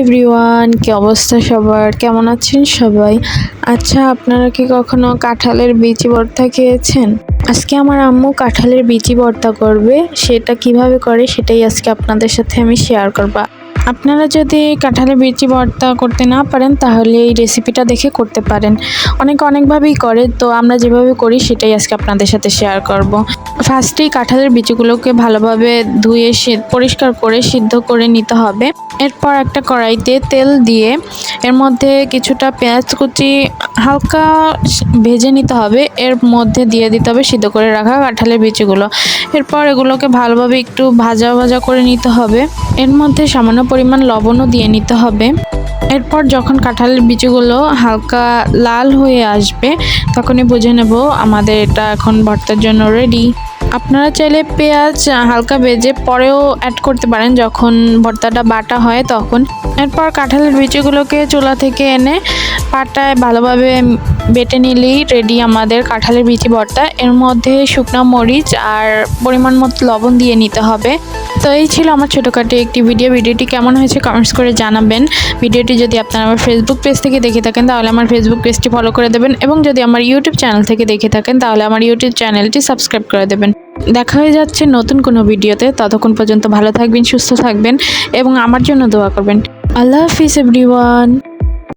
Everyone, কি অবস্থা সবার? কেমন আছেন সবাই? আচ্ছা আপনারা কি কখনো কাঁঠালের বিচি ভর্তা খেয়েছেন? আজকে আমার আম্মু কাঁঠালের বিচি ভর্তা করবে, সেটা কীভাবে করে সেটাই আজকে আপনাদের সাথে আমি শেয়ার করব। আপনারা যদি কাঁঠালের বিচি ভর্তা করতে না পারেন, তাহলে এই রেসিপিটা দেখে করতে পারেন। অনেকে অনেকভাবেই করে, তো আমরা যেভাবে করি, সেটাই আজকে আপনাদের সাথে শেয়ার করব। ফার্স্টেই কাঁঠালের বিচিগুলোকে ভালোভাবে ধুয়ে পরিষ্কার করে সিদ্ধ করে নিতে হবে। এরপর একটা কড়াইতে তেল দিয়ে, এর মধ্যে কিছুটা পেঁয়াজ কুচি হালকা ভেজে নিতে হবে। এর মধ্যে দিয়ে দিতে হবে সিদ্ধ করে রাখা কাঁঠালের বিচিগুলো। এরপর এগুলোকে ভালোভাবে একটু ভাজা ভাজা করে নিতে হবে। এর মধ্যে সামান্য পরিমাণ লবণও দিয়ে নিতে হবে। এরপর যখন কাঁঠালের বীজগুলো হালকা লাল হয়ে আসবে, তখনই বুঝে নেব আমাদের এটা এখন ভর্তার জন্য রেডি আপনারা চাইলে পেঁয়াজ হালকা ভেজে পরেও অ্যাড করতে পারেন যখন ভর্তাটা বাটা হয় তখন। এরপর কাঁঠালের বিচিগুলোকে চুলা থেকে এনে পাটায় ভালোভাবে বেটে নিলেই রেডি আমাদের কাঁঠালের বিচি ভর্তা। এর মধ্যে শুকনা মরিচ আর পরিমাণ মতো লবণ দিয়ে নিতে হবে। তো এই ছিল আমার ছোটোখাটো একটি ভিডিও ভিডিওটি কেমন হয়েছে কমেন্টস করে জানাবেন। ভিডিওটি যদি আপনারা আমার ফেসবুক পেজ থেকে দেখে থাকেন, তাহলে আমার ফেসবুক পেজটি ফলো করে দেবেন এবং যদি আমার ইউটিউব চ্যানেল থেকে দেখে থাকেন, তাহলে আমার ইউটিউব চ্যানেলটি সাবস্ক্রাইব করে দেবেন। দেখা হয়ে যাচ্ছে নতুন কোনো ভিডিওতে ততক্ষণ পর্যন্ত ভালো থাকবেন, সুস্থ থাকবেন এবং আমার জন্য দোয়া করবেন। আল্লাহ হাফিজ এভরিওয়ান